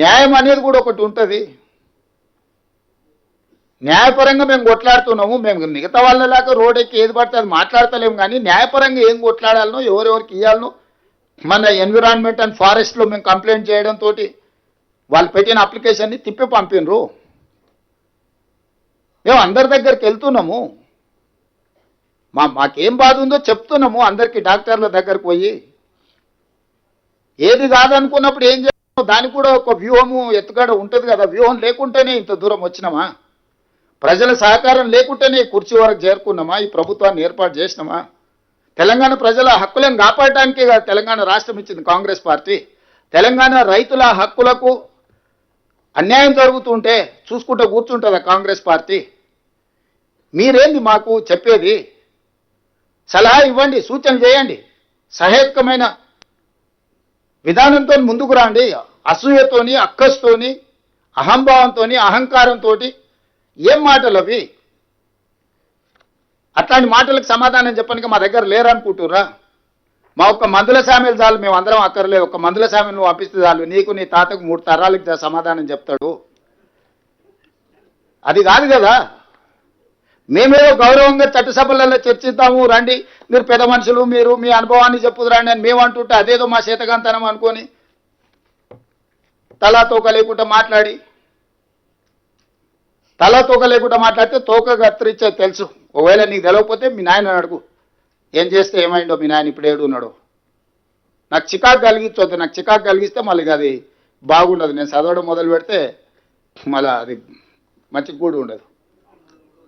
న్యాయం అనేది కూడా ఒకటి ఉంటుంది. న్యాయపరంగా మేము కొట్లాడుతున్నాము మేము మిగతా వాళ్ళలాగా రోడ్ ఎక్కి ఏది పడితే అది మాట్లాడతలేము కానీ న్యాయపరంగా ఏం కొట్లాడాలనో ఎవరెవరికి ఇవ్వాలనో మన ఎన్విరాన్మెంట్ అండ్ ఫారెస్ట్లో మేము కంప్లైంట్ చేయడంతో వాళ్ళు పెట్టిన అప్లికేషన్ని తిప్పి పంపినరు. మేము అందరి దగ్గరికి వెళ్తున్నాము. మా మాకేం బాధ ఉందో చెప్తున్నాము అందరికి డాక్టర్ల దగ్గరకు పోయి. ఏది కాదనుకున్నప్పుడు ఏం దానికి కూడా ఒక వ్యూహము ఎత్తుగాడ ఉంటుంది కదా. వ్యూహం లేకుంటేనే ఇంత దూరం వచ్చినామా? ప్రజల సహకారం లేకుంటేనే కుర్చీ వరకు చేరుకున్నామా? ఈ ప్రభుత్వాన్ని ఏర్పాటు చేసినామా? తెలంగాణ ప్రజల హక్కులను కాపాడటానికే కదా తెలంగాణ రాష్ట్రం ఇచ్చింది కాంగ్రెస్ పార్టీ. తెలంగాణ రైతుల హక్కులకు అన్యాయం జరుగుతుంటే చూసుకుంటూ కూర్చుంటుందా కాంగ్రెస్ పార్టీ. మీరేంది మాకు చెప్పేది? సలహా ఇవ్వండి సూచన చేయండి. సహేతుకమైన విధానంతో ముందుకు రండి. అసూయతోని అక్కస్తోని అహంభావంతోని అహంకారంతో ఏం మాటలు అవి అట్లాంటి మాటలకు సమాధానం చెప్పడానికి మా దగ్గర లేరనుకుంటురా మా ఒక్క మందుల సామెలు చాలు మేము అందరం అక్కర్లేదు ఒక మందుల సామెలు నువ్వు పంపిస్తే చాలు. నీకు నీ తాతకు మూడు తరాలకు సమాధానం చెప్తాడు. అది కాదు కదా? మేమేదో గౌరవంగా చట్టసభలలో చర్చిద్దాము. రండి. మీరు పెద్ద మనుషులు మీరు మీ అనుభవాన్ని చెప్పుదురండి అని మేము అంటుంటే అదేదో మా చేతకంతనం అనుకొని తలా తోక లేకుండా మాట్లాడి. తలా తోక లేకుండా మాట్లాడితే తోక కత్తిరించే తెలుసు. ఒకవేళ నీకు తెలవకపోతే మీ నాయన అడుగు. ఏం చేస్తే ఏమైందో మీ నాయన ఇప్పుడు ఏడు ఉన్నాడు. నాకు చికాకు కలిగించొద్దు. నాకు చికాకు కలిగిస్తే మళ్ళీ అది బాగుండదు. నేను చదవడం మొదలు పెడితే మళ్ళీ అది మంచి కూడా ఉండదు.